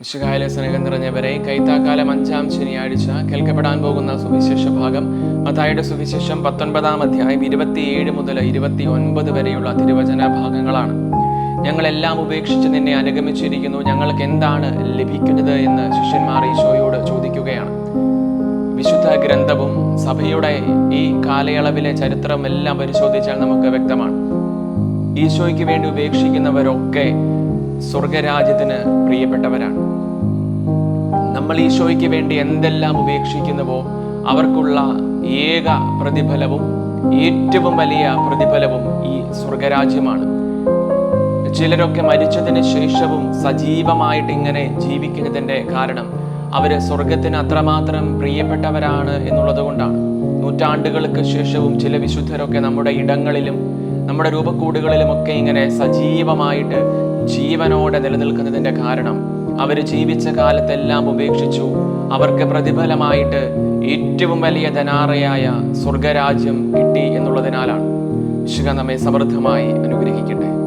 വിശുകായ സ്നേഹം നിറഞ്ഞവരെ കൈത്താക്കാലം അഞ്ചാം ശനിയാഴ്ച കേൾക്കപ്പെടാൻ പോകുന്ന സുവിശേഷ ഭാഗം മതായുടെ സുവിശേഷം പത്തൊൻപതാം അധ്യായം ഇരുപത്തിയേഴ് മുതൽ ഇരുപത്തി ഒൻപത് വരെയുള്ള തിരുവചന ഭാഗങ്ങളാണ്. ഞങ്ങളെല്ലാം ഉപേക്ഷിച്ച് നിന്നെ അനുഗമിച്ചിരിക്കുന്നു. ഞങ്ങൾക്ക് എന്താണ് ലഭിക്കുന്നത് എന്ന് ശിഷ്യന്മാർ ഈശോയോട് ചോദിക്കുകയാണ്. വിശുദ്ധ ഗ്രന്ഥവും സഭയുടെ ഈ കാലയളവിലെ ചരിത്രം എല്ലാം പരിശോധിച്ചാൽ നമുക്ക് വ്യക്തമാണ്. ഈശോയ്ക്ക് വേണ്ടി ഉപേക്ഷിക്കുന്നവരൊക്കെ സ്വർഗരാജ്യത്തിന് പ്രിയപ്പെട്ടവരാണ്. നമ്മൾ ഈശോയ്ക്ക് വേണ്ടി എന്തെല്ലാം ഉപേക്ഷിക്കുന്നുവോ അവർക്കുള്ള ഏക പ്രതിഫലവും ഏറ്റവും വലിയ പ്രതിഫലവും ഈ സ്വർഗരാജ്യമാണ്. ചിലരൊക്കെ മരിച്ചതിന് ശേഷവും സജീവമായിട്ട് ഇങ്ങനെ ജീവിക്കുന്നതിന്റെ കാരണം അവർ സ്വർഗത്തിന് അത്രമാത്രം പ്രിയപ്പെട്ടവരാണ് എന്നുള്ളത് കൊണ്ടാണ്. നൂറ്റാണ്ടുകൾക്ക് ശേഷവും ചില വിശുദ്ധരൊക്കെ നമ്മുടെ ഇടങ്ങളിലും നമ്മുടെ രൂപക്കൂടുകളിലും ഒക്കെ ഇങ്ങനെ സജീവമായിട്ട് ജീവനോടെ നിലനിൽക്കുന്നതിന്റെ കാരണം അവർ ജീവിച്ച കാലത്തെല്ലാം ഉപേക്ഷിച്ചു. അവർക്ക് പ്രതിഫലമായിട്ട് ഏറ്റവും വലിയ ധനാറയായ സ്വർഗരാജ്യം കിട്ടി എന്നുള്ളതിനാലാണ്. ശുഖ നമ്മെ സമൃദ്ധമായി അനുഗ്രഹിക്കട്ടെ.